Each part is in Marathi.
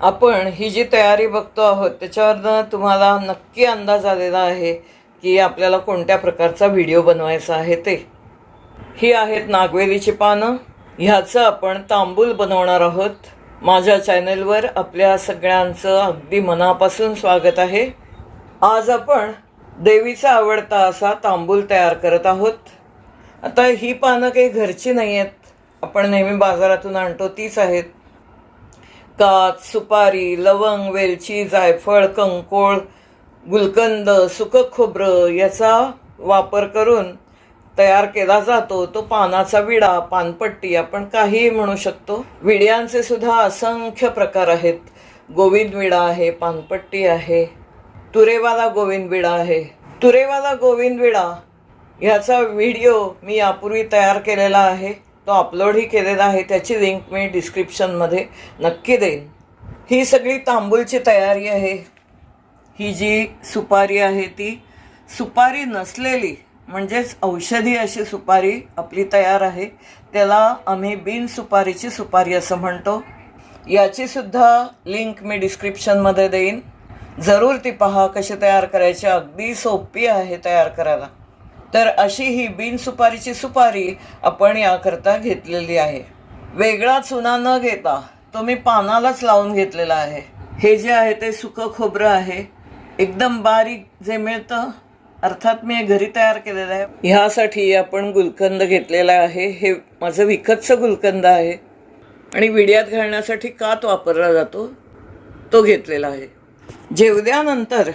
आपण ही जी तयारी बघतो आहोत त्याच्यावरनं तुम्हाला नक्की अंदाज आलेला आहे की आपल्याला कोणत्या प्रकारचा व्हिडिओ बनवायचा आहे ते. ही आहेत नागवेलीची पानं. ह्याचं आपण तांबूल बनवणार आहोत. माझ्या चॅनेलवर आपल्या सगळ्यांचं अगदी मनापासून स्वागत आहे. आज आपण देवीचा आवडता असा तांबूल तयार करत आहोत. आता ही पानं काही घरची नाही आहेत आपण नेहमी बाजारातून आणतो तीच आहेत. कात सुपारी लवंग वेलची जायफळ कंकोळ गुलकंद सुकं खोबरं याचा वापर करून तयार केला जातो. तो पानाचा विडा पानपट्टी आपण काहीही म्हणू शकतो. विड्यांचे सुद्धा असंख्य प्रकार आहेत. गोविंद विडा आहे पानपट्टी आहे तुरेवाला गोविंद विडा आहे. तुरेवाला गोविंद विडा ह्याचा व्हिडिओ मी यापूर्वी तयार केलेला आहे. तो अपलोडही केलेला आहे त्याची लिंक मी डिस्क्रिप्शनमध्ये नक्की देईन. ही सगळी तांबूलची तयारी आहे. ही जी सुपारी आहे ती सुपारी नसलेली म्हणजेच औषधी अशी सुपारी आपली तयार आहे. त्याला आम्ही बिन सुपारीची सुपारी असं म्हणतो. याचीसुद्धा लिंक मी डिस्क्रिप्शनमध्ये देईन. जरूर ती पहा कशी तयार करायची. अगदी सोपी आहे तयार करायला. तर अशी ही बिन सुपारीची सुपारी आपण याकरता घेतलेली आहे. वेगळा चुना न घेता तो मी पानालाच लावून घेतलेला आहे. हे जे आहे ते सुकं खोबरं आहे. एकदम बारीक जे मिळतं अर्थात मी घरी तयार केलेलं आहे. ह्यासाठी आपण गुलकंद घेतलेला आहे. हे माझं विकतचं गुलकंद आहे. आणि विड्यात घालण्यासाठी कात वापरला जातो. तो घेतलेला आहे. जेवल्यानंतर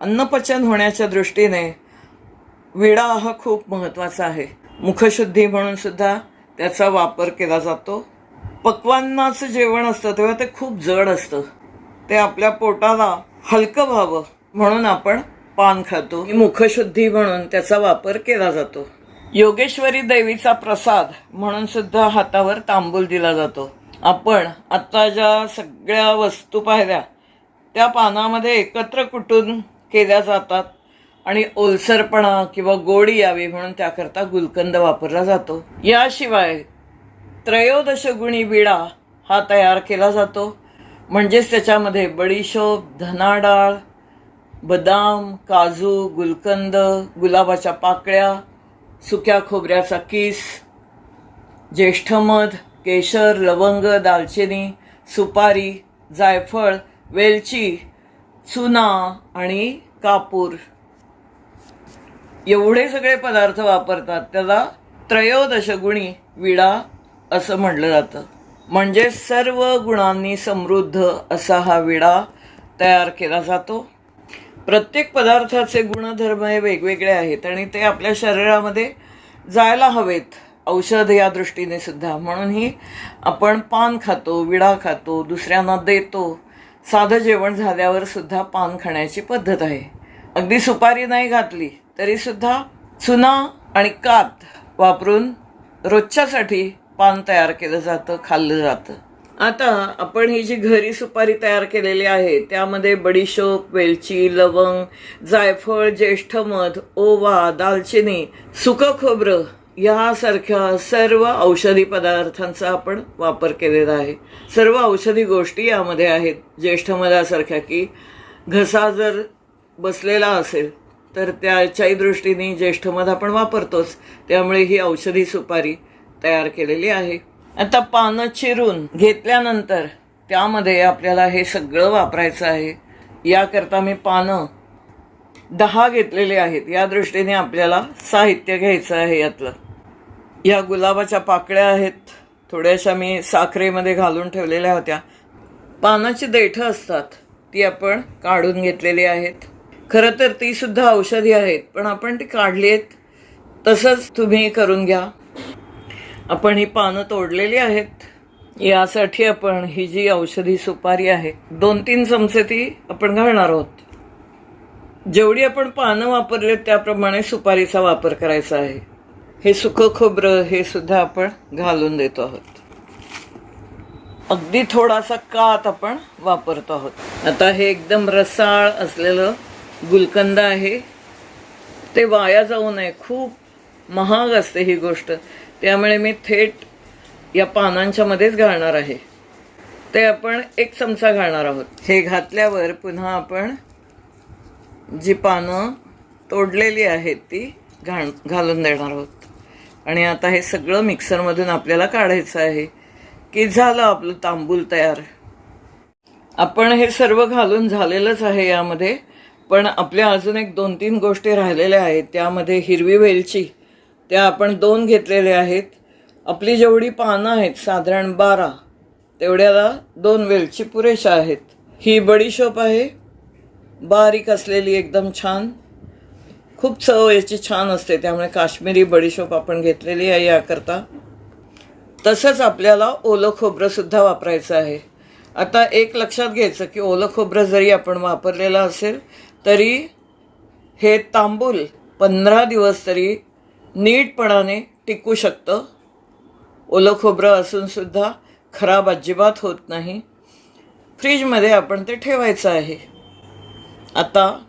अन्नपचन होण्याच्या दृष्टीने विडा हा खूप महत्त्वाचा आहे. मुखशुद्धी म्हणून सुद्धा त्याचा वापर केला जातो. पक्वांनाचं जेवण असतं तेव्हा ते खूप जड असतं. ते आपल्या पोटाला हलकं व्हावं म्हणून आपण पान खातो. मुखशुद्धी म्हणून त्याचा वापर केला जातो. योगेश्वरी देवीचा प्रसाद म्हणून सुद्धा हातावर तांबूल दिला जातो. आपण आत्ता ज्या सगळ्या वस्तू पाहिल्या त्या पानामध्ये एकत्र कुटून केल्या जातात. आणि ओलसरपणा किंवा गोडी यावी म्हणून त्याकरता गुलकंद वापरला जातो. याशिवाय त्रयोदशगुणी विडा हा तयार केला जातो. म्हणजेच त्याच्यामध्ये बडीशोप धना डाळ बदाम काजू गुलकंद गुलाबाच्या पाकळ्या सुक्या खोबऱ्याचा किस ज्येष्ठमध केशर लवंग दालचिनी सुपारी जायफळ वेलची चुना आणि कापूर. एवढे सगळे पदार्थ वापरतात त्याला त्रयोदश गुणी विडा असं म्हटलं जातं. म्हणजे सर्व गुणांनी समृद्ध असा हा विडा तयार केला जातो. प्रत्येक पदार्थाचे गुणधर्म हे वेगवेगळे आहेत आणि ते आपल्या शरीरामध्ये जायला हवेत औषध या दृष्टीने सुद्धा. म्हणूनही आपण पान खातो विडा खातो दुसऱ्यांना देतो साधं जेवण झाल्यावर सुद्धा पान खाण्याची पद्धत आहे. अगदी सुपारी नाही घातली तरीसुद्धा चुना आणि कात वापरून रोजच्यासाठी पान तयार केलं जातं खाल्लं जातं. आता आपण ही जी घरी सुपारी तयार केलेली आहे त्यामध्ये बडीशोप वेलची लवंग जायफळ ज्येष्ठ मध ओवा दालचिनी सुकं खोबरं यासारख्या सर्व औषधी पदार्थांचा आपण वापर केलेला आहे. सर्व औषधी गोष्टी यामध्ये आहेत. ज्येष्ठ मधासारख्या की घसा जर बसलेला असेल तर त्याच्याही दृष्टीने ज्येष्ठमध आपण वापरतोच. त्यामुळे ही औषधी सुपारी तयार केलेली आहे. आता पानं चिरून घेतल्यानंतर त्यामध्ये आपल्याला हे सगळं वापरायचं आहे. याकरता मी पानं दहा घेतलेले आहेत. या दृष्टीने आपल्याला साहित्य घ्यायचं आहे यातलं. या गुलाबाच्या पाकळ्या आहेत. थोड्याशा मी साखरेमध्ये घालून ठेवलेल्या होत्या. पानाची देठं असतात ती आपण काढून घेतलेली आहेत. खरं तर ती सुद्धा औषधी आहेत पण आपण ती काढली आहेत तसंच तुम्ही करून घ्या. आपण ही पानं तोडलेली आहेत यासाठी आपण ही जी औषधी सुपारी आहे दोन तीन चमचे ती आपण घालणार आहोत. जेवढी आपण पानं वापरली त्याप्रमाणे सुपारीचा वापर करायचा आहे. हे सुकं खोबरं हे सुद्धा आपण घालून देतो आहोत. अगदी थोडासा कात आपण वापरतो आहोत. आता हे एकदम रसाळ असलेलं गुलकंद आहे. ते वाया जाऊ नये. खूप महाग असते ही गोष्ट. त्यामुळे मी थेट या पानांच्या मध्येच घालणार आहे. ते आपण एक चमचा घालणार आहोत. हे घातल्यावर पुन्हा आपण जी पानं तोडलेली आहेत ती घाण घालून देणार आहोत. आणि आता हे सगळं मिक्सरमधून आपल्याला काढायचं आहे. की झालं आपलं तांबूल तयार? आपण हे सर्व घालून झालेलंच आहे यामध्ये. पण आपल्या अजून एक दोन तीन गोष्टी राहिलेल्या आहेत त्यामध्ये हिरवी वेलची त्या आपण दोन घेतलेल्या आहेत. आपली जेवढी पानं आहेत साधारण बारा तेवढ्याला दोन वेलची पुरेशा आहेत. ही बडीशोप आहे. बारीक असलेली एकदम छान. खूप चव याची छान असते त्यामुळे काश्मीरी बडीशोप आपण घेतलेली आहे याकरता. तसंच आपल्याला ओलं खोबरंसुद्धा वापरायचं आहे. आता एक लक्षात घ्यायचं की ओलं खोबरं जरी आपण वापरलेलं असेल तरी हे तांबूल पंधरा दिवस तरी नीटपणाने टिकू शकतं. ओलं खोबरं असूनसुद्धा खराब अजिबात होत नाही. फ्रीजमध्ये आपण ते ठेवायचं आहे. आता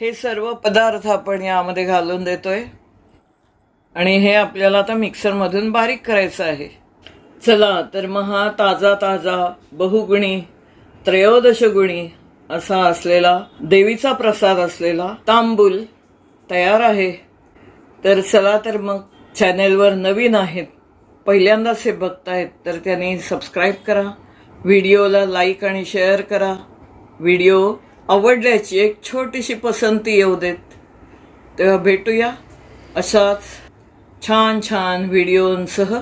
हे सर्व पदार्थ आपण यामध्ये घालून देतोय. आणि हे आपल्याला आता मिक्सरमधून बारीक करायचं आहे. चला तर मग हा ताजा ताजा बहुगुणी त्रयोदशगुणी असा असलेला देवीचा प्रसाद असलेला तांबूल तयार आहे. तर चला तर मग चॅनेलवर नवीन आहेत पहिल्यांदाच हे बघतायत तर त्यांनी सबस्क्राईब करा व्हिडिओला लाईक आणि शेअर करा. व्हिडिओ आवडल्याची एक छोटीशी पसंती येऊ देत. तेव्हा भेटूया अशाच छान छान व्हिडिओंसह.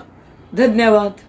धन्यवाद.